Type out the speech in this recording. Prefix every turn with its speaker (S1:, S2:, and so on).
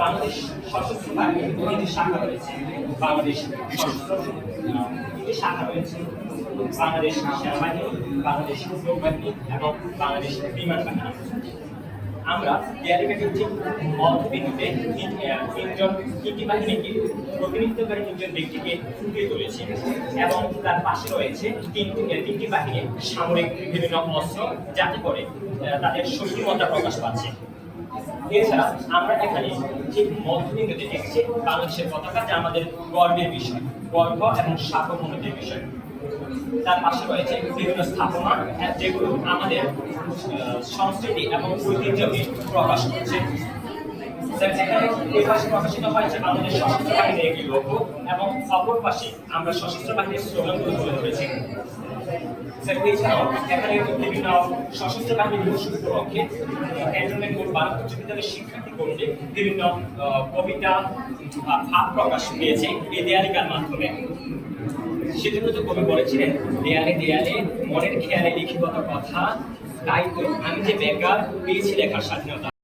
S1: বাংলাদেশ শাখা রয়েছে বাংলাদেশ শাখা বাংলাদেশ সেনাবাহিনী এবং বাংলাদেশ বিমান বাহিনী আমরা ঠিক মধ্যবিন্দুতে তিনজন তিনটি বাহিনীকে প্রতিনিধিত্বকারী তিনজন ব্যক্তিকে ফুটিয়ে তুলেছি এবং তার পাশে রয়েছে তিনটি তিনটি বাহিনীর সামরিক বিভিন্ন অস্ত্র, যাতে করে তাদের শক্তিমত্তা প্রকাশ পাচ্ছে। এছাড়া আমরা এখানে ঠিক মধ্যবিন্দুতে দেখছি বাংলাদেশের পতাকা, যা আমাদের গর্বের বিষয়, গর্ব এবং সার্বভৌমত্বের বিষয়। তার পাশে রয়েছে বিভিন্ন স্থাপনা হ্যাঁ, যেগুলো আমাদের সংস্কৃতি এবং ঐতিহ্যকে প্রকাশ করছে। এই পাশে প্রকাশিত হয়েছে বাংলাদেশ সশস্ত্র বাহিনীর একটি লোগো এবং অপর পাশে আমরা সশস্ত্র বাহিনীর স্লোগানগুলো তুলে ধরেছি। এছাড়াও এখানে বিভিন্ন সশস্ত্র বাহিনীর দিবস উপলক্ষে ক্যান্টনমেন্ট বোর্ড বারো শিক্ষার্থী বিভিন্ন কবিতা ভাব প্রকাশ পেয়েছে এই দেয়ালিকার মাধ্যমে। সেজন্য তো কবি বলেছিলেন দেয়ালে দেয়ালে মনের খেয়ালে লিখিবার কথা, তাই তো আমি যে বেকার, পেয়েছি লেখার স্বাধীনতা।